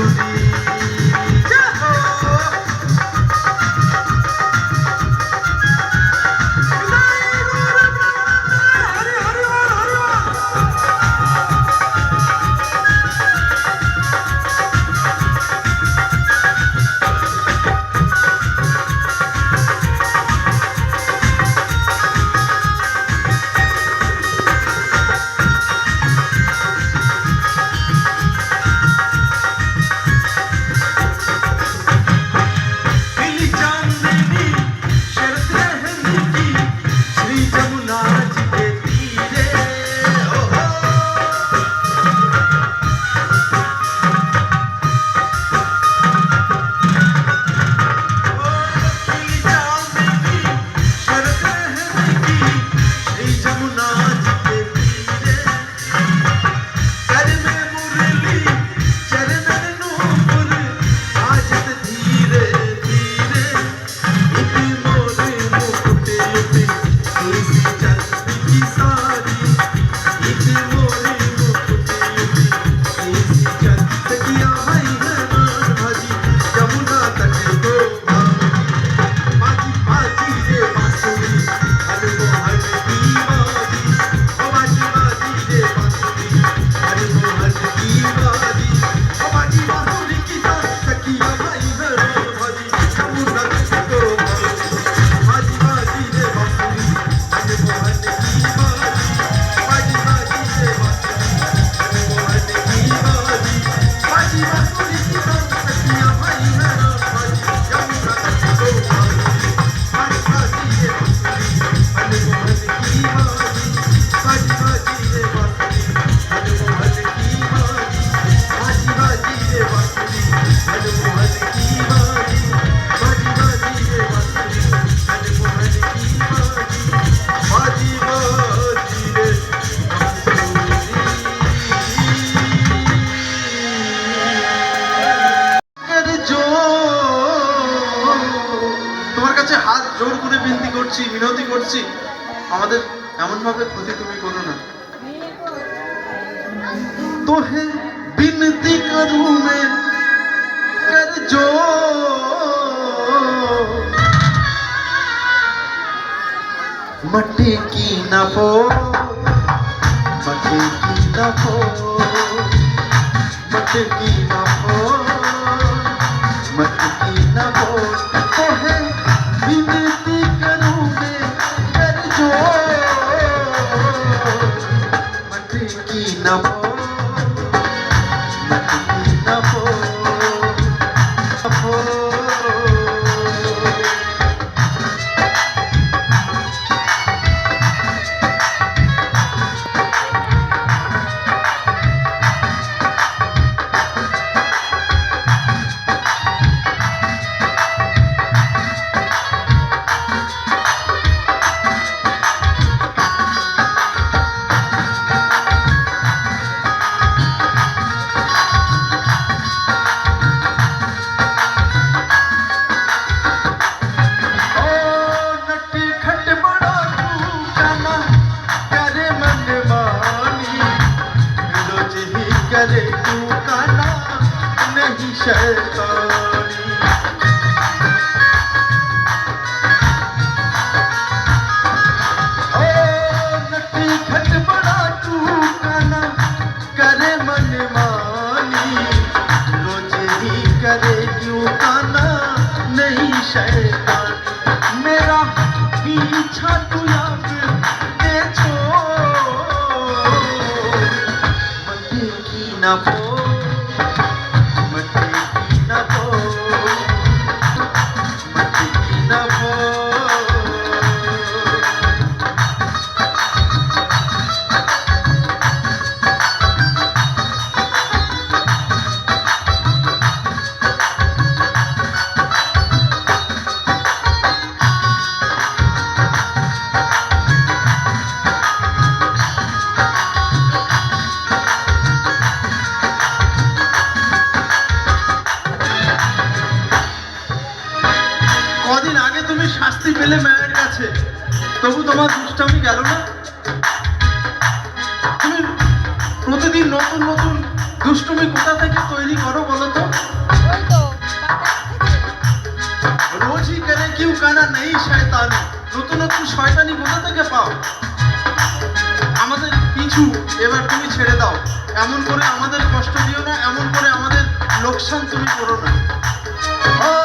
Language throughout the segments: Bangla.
Música ভাবে ক্ষতি তুমি করো না। তো হে বিনতি করু কর জো। मट्टी की न पो मट्टी की न पो मट्टी की न पो এমন করে আমাদের কষ্ট দিও না এমন করে আমাদের লোকসান তুমি করো না। হ্যাঁ।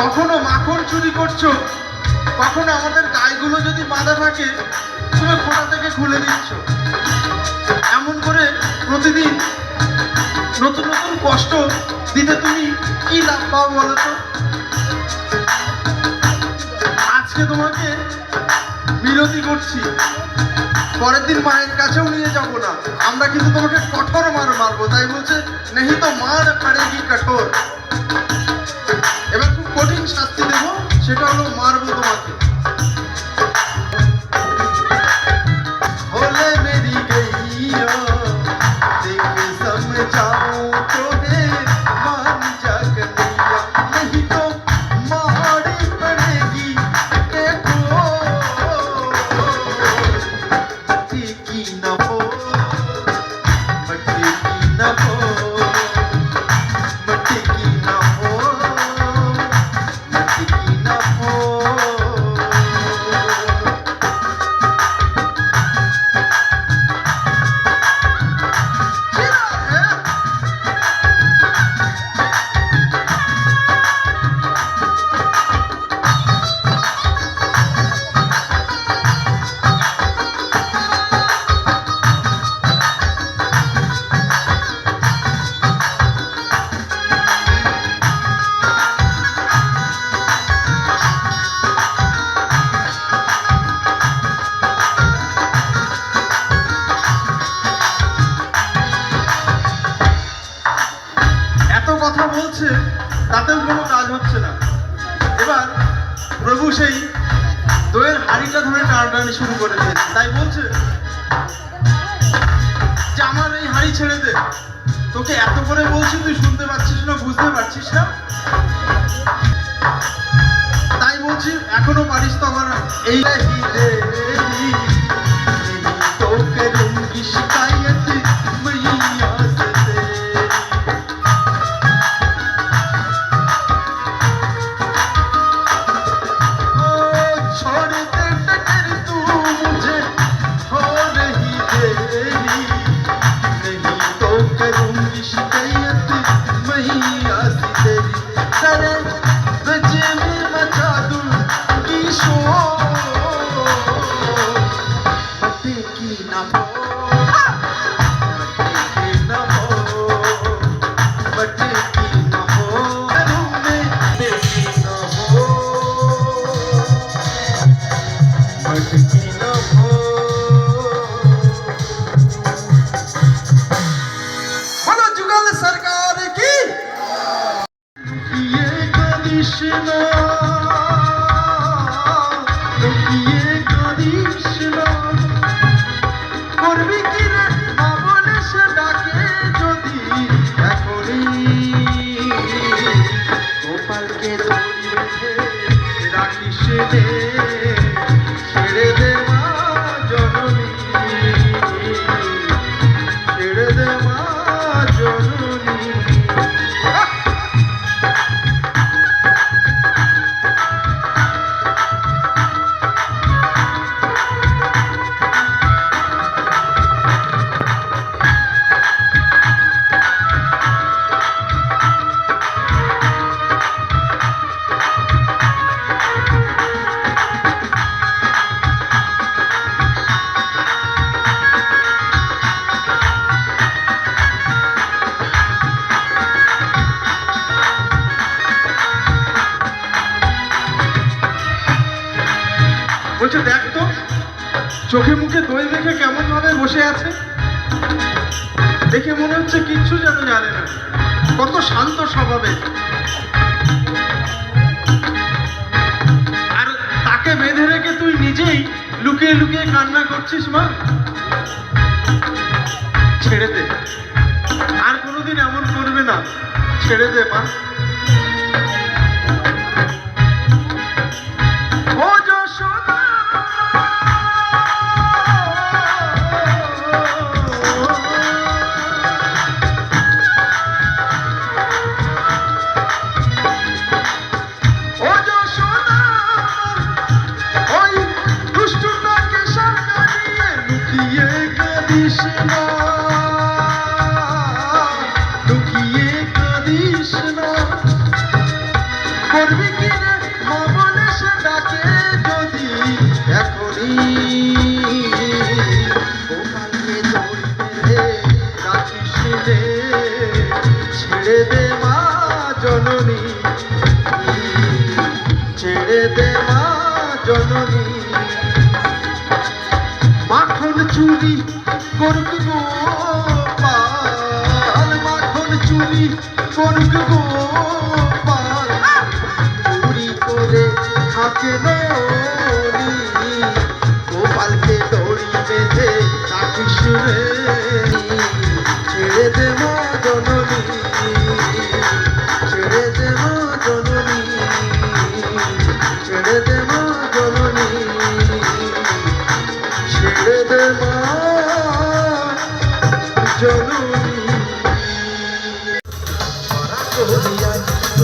কখনো মাখন চুরি করছ? কখনো আমাদের গায়েগুলো যদি বাঁধা থাকে তুমি খোঁড়া থেকে খুলে দিচ্ছ? এমন করে প্রতিদিন নতুন নতুন কষ্ট দিতে তুমি কি লাভ পাও বলো তো? আজকে তোমাকে বিরতি করছি। পরের দিন মায়ের কাছেও নিয়ে যাব না। আমরা কিন্তু তোমাকে কঠোর মার মারবো, তাই বলছে নেহি তো মার কঠোর এবার খুব কঠিন শাস্তি দেবো সেটা হলো মারবো তোমাকে। আমার এই হাড়ি ছেড়ে দে। তোকে এত করে বলছি, তুই শুনতে পাচ্ছিস না, বুঝতে পারছিস না? তাই বলছি, এখনও পারিস তো আমার এই তো বসে আছে। দেখে মনে হচ্ছে কিচ্ছু যেন জানে না। কত শান্ত স্বভাবের আর তাকে বেঁধে রেখে তুই নিজেই লুকিয়ে লুকিয়ে কান্না করছিস, মা। ছেড়ে দে। আর কোনোদিন এমন করবে না। ছেড়ে দে, মা। ছেড়ে দে মা জননী। ছেড়ে দে মা জননী। মাখন চুরি করুক গো পাল, মাখন চুরি করুক গো পাল। চুরি করে থাকে গোপালকে দড়ি বেঁধে রাখিস রে। ছেড়ে দে মা জননী।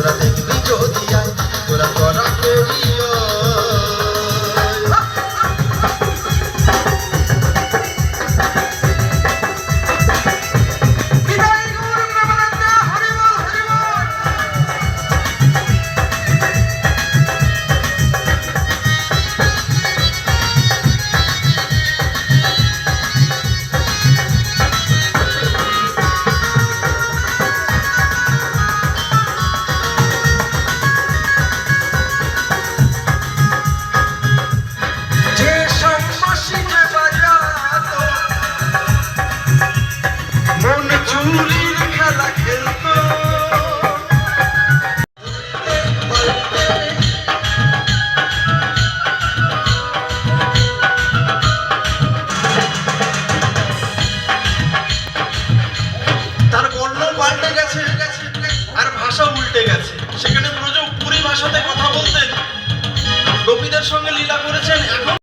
সুরাতে